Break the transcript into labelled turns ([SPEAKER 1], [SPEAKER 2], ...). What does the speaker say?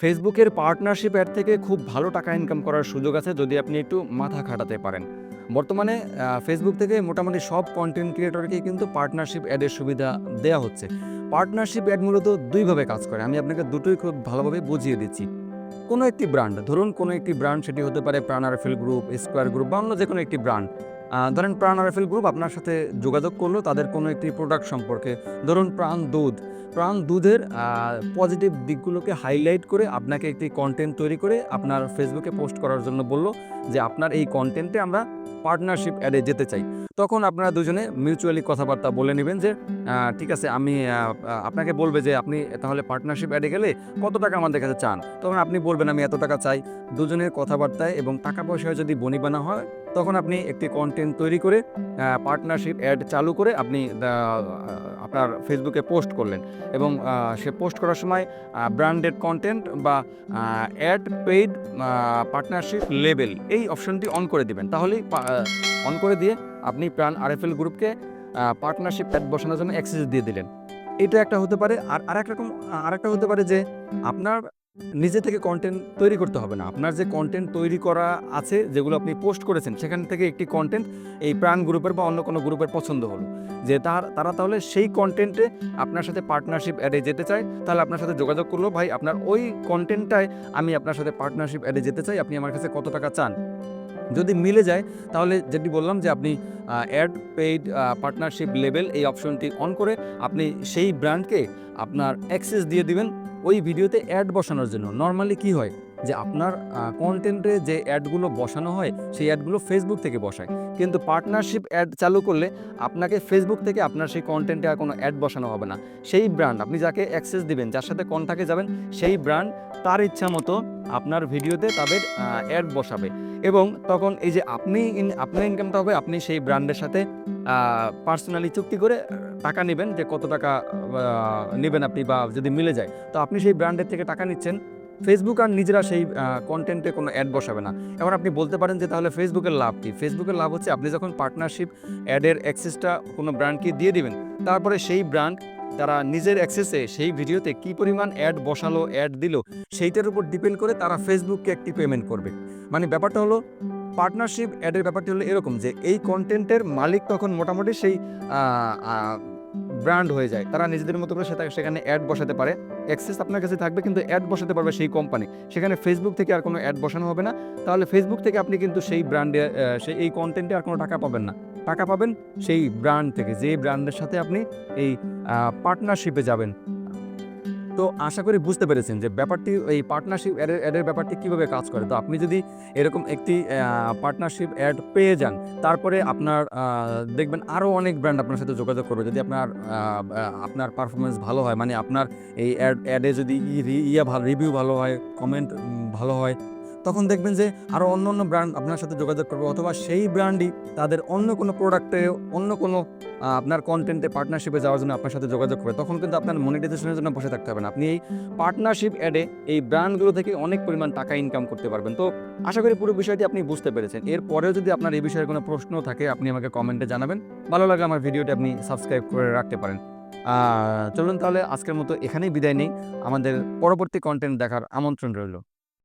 [SPEAKER 1] ফেসবুকের partnership add থেকে খুব ভালো টাকা ইনকাম করার সুযোগ আছে যদি আপনি একটু মাথা খাটাতে পারেন। বর্তমানে ফেসবুক থেকে মোটামুটি সব কন্টেন্ট ক্রিয়েটরকে কিন্তু পার্টনারশিপ অ্যাডের সুবিধা দেওয়া হচ্ছে। পার্টনারশিপ অ্যাড মূলত দুইভাবে কাজ করে। আমি আপনাকে দুটোই খুব ভালোভাবে বুঝিয়ে দিচ্ছি। কোনো একটি ব্র্যান্ড ধরুন কোনো একটি ব্র্যান্ড সেটি হতে পারে প্রাণ আরফেল গ্রুপ স্কোয়ার গ্রুপ বা অন্য যে কোনো একটি ব্র্যান্ড ধরেন প্রাণ রাইফেল গ্রুপ আপনার সাথে যোগাযোগ করল, তাদের কোনো একটি প্রোডাক্ট সম্পর্কে। ধরুন প্রাণ দুধ। প্রাণ দুধের পজিটিভ দিকগুলোকে হাইলাইট করে আপনাকে একটি কন্টেন্ট তৈরি করে আপনার ফেসবুকে পোস্ট করার জন্য বলল যে, আপনার এই কন্টেন্টে আমরা পার্টনারশিপ অ্যাডে যেতে চাই। তখন আপনারা দুজনে মিউচুয়ালি কথাবার্তা বলে নেবেন যে ঠিক আছে, আমি আপনাকে বলবে যে, আপনি তাহলে পার্টনারশিপ অ্যাডে গেলে কত টাকা আমাদের কাছে চান? তখন আপনি বলবেন, আমি এত টাকা চাই। দুজনের কথাবার্তায় এবং টাকা পয়সায় যদি বনিবানা হয়, তখন আপনি একটি কন্টেন্ট তৈরি করে পার্টনারশিপ অ্যাড চালু করে আপনি আপনার ফেসবুকে পোস্ট করলেন এবং সে পোস্ট করার সময় ব্র্যান্ডেড কন্টেন্ট বা অ্যাড পেইড পার্টনারশিপ লেবেল এই অপশনটি অন করে দিবেন। তাহলেই অন করে দিয়ে আপনি প্রাণ আরএফএল গ্রুপকে পার্টনারশিপ অ্যাড বসানোর জন্য অ্যাক্সেস দিয়ে দিলেন। এটা একটা হতে পারে। আর আরেক রকম আরেকটা হতে পারে যে আপনার নিজে থেকে কন্টেন্ট তৈরি করতে হবে না। আপনার যে কন্টেন্ট তৈরি করা আছে, যেগুলো আপনি পোস্ট করেছেন, সেখান থেকে একটি কন্টেন্ট এই প্রাণ গ্রুপের বা অন্য কোনো গ্রুপের পছন্দ হলো। যে তার, তারা তাহলে সেই কন্টেন্টে আপনার সাথে পার্টনারশিপ অ্যাডে যেতে চায়, তাহলে আপনার সাথে যোগাযোগ করল, ভাই, আপনার ওই কন্টেন্টটায় আমি আপনার সাথে পার্টনারশিপ অ্যাডে যেতে চাই, আপনি আমার কাছে কত টাকা চান? যদি মিলে যায়, তাহলে যেটি বললাম যে আপনি অ্যাড পেইড পার্টনারশিপ লেভেল এই অপশনটি অন করে আপনি সেই ব্র্যান্ডকে আপনার অ্যাক্সেস দিয়ে দিবেন। ওই ভিডিওতে অ্যাড বসানোর জন্য। নর্মালি কি হয়? যে আপনার কন্টেন্টে যে অ্যাডগুলো বসানো হয়, সেই অ্যাডগুলো ফেসবুক থেকে বসায়। কিন্তু পার্টনারশিপ অ্যাড চালু করলে আপনাকে ফেসবুক থেকে আপনার সেই কন্টেন্টে আর কোনো অ্যাড বসানো হবে না। সেই ব্র্যান্ড আপনি যাকে অ্যাক্সেস দিবেন, যার সাথে কন্ট্যাক্টে যাবেন, সেই ব্র্যান্ড তার ইচ্ছা মতো আপনার ভিডিওতে তাদের অ্যাড বসাবে। এবং তখন এই যে আপনি ইন- আপনার ইনকামটা হবে, আপনি সেই ব্র্যান্ডের সাথে পার্সোনালি চুক্তি করে টাকা নেবেন যে কত টাকা নেবেন আপনি বা যদি মিলে যায়। তো আপনি সেই ব্র্যান্ডের থেকে টাকা নিচ্ছেন। ফেসবুক আর নিজেরা সেই কন্টেন্টে কোনো অ্যাড বসাবে না। এবার আপনি বলতে পারেন যে তাহলে ফেসবুকের লাভ কী? ফেসবুকের লাভ হচ্ছে আপনি যখন পার্টনারশিপ অ্যাডের অ্যাক্সেসটা কোনো ব্র্যান্ডকে দিয়ে দিবেন, তারপরে সেই ব্র্যান্ড তারা নিজের অ্যাক্সেসে সেই ভিডিওতে কি পরিমাণ অ্যাড বসালো, অ্যাড দিল, সেইটার উপর ডিপেন্ড করে তারা ফেসবুককে একটি পেমেন্ট করবে। মানে ব্যাপারটা হলো পার্টনারশিপ অ্যাডের ব্যাপারটি হলো এরকম যে, এই কন্টেন্টের মালিক তখন মোটামুটি সেই ব্র্যান্ড হয়ে যায়, তারা নিজেদের মতো করে সেটা, সেখানে অ্যাড বসাতে পারে। অ্যাক্সেস আপনার কাছে থাকবে, কিন্তু অ্যাড বসাতে পারবে সেই কোম্পানি সেখানে ফেসবুক থেকে আর কোনো অ্যাড বসানো হবে না। তাহলে ফেসবুক থেকে আপনি কিন্তু সেই ব্র্যান্ডে সেই এই কন্টেন্টে আর কোনো টাকা পাবেন না। টাকা পাবেন সেই ব্র্যান্ড থেকে যে ব্র্যান্ডের সাথে আপনি এই পার্টনারশিপে যাবেন। তো আশা করি বুঝতে পেরেছেন যে ব্যাপারটি, এই পার্টনারশিপ অ্যাডের অ্যাডের ব্যাপারটি কীভাবে কাজ করে। তো আপনি যদি এরকম একটি পার্টনারশিপ অ্যাড পেয়ে যান, তারপরে আপনার দেখবেন আরও অনেক ব্র্যান্ড আপনার সাথে যোগাযোগ করবে। যদি আপনার আপনার পারফরমেন্স ভালো হয় মানে আপনার এই অ্যাড অ্যাডে যদি ইয়া ভালো রিভিউ ভালো হয় কমেন্ট ভালো হয় তখন দেখবেন যে আরও অন্য অন্য ব্র্যান্ড আপনার সাথে যোগাযোগ করবে অথবা সেই ব্র্যান্ডই তাদের অন্য কোনো প্রোডাক্টে অন্য কোনো আপনার কন্টেন্টে পার্টনারশিপে যাওয়ার জন্য আপনার সাথে যোগাযোগ করবে। তখন কিন্তু আপনার মনিটাইজেশনের জন্য বসে থাকতে হবে না। আপনি এই পার্টনারশিপ অ্যাডে এই ব্র্যান্ডগুলো থেকে অনেক পরিমাণ টাকা ইনকাম করতে পারবেন। তো আশা করি পুরো বিষয়টি আপনি বুঝতে পেরেছেন। এরপরেও যদি আপনার এই বিষয়ে কোনো প্রশ্ন থাকে, আপনি আমাকে কমেন্টে জানাবেন। ভালো লাগে আমার ভিডিওটি আপনি সাবস্ক্রাইব করে রাখতে পারেন। চলুন তাহলে আজকের মতো এখানেই বিদায় নেই। আমাদের পরবর্তী কন্টেন্ট দেখার আমন্ত্রণ রইল।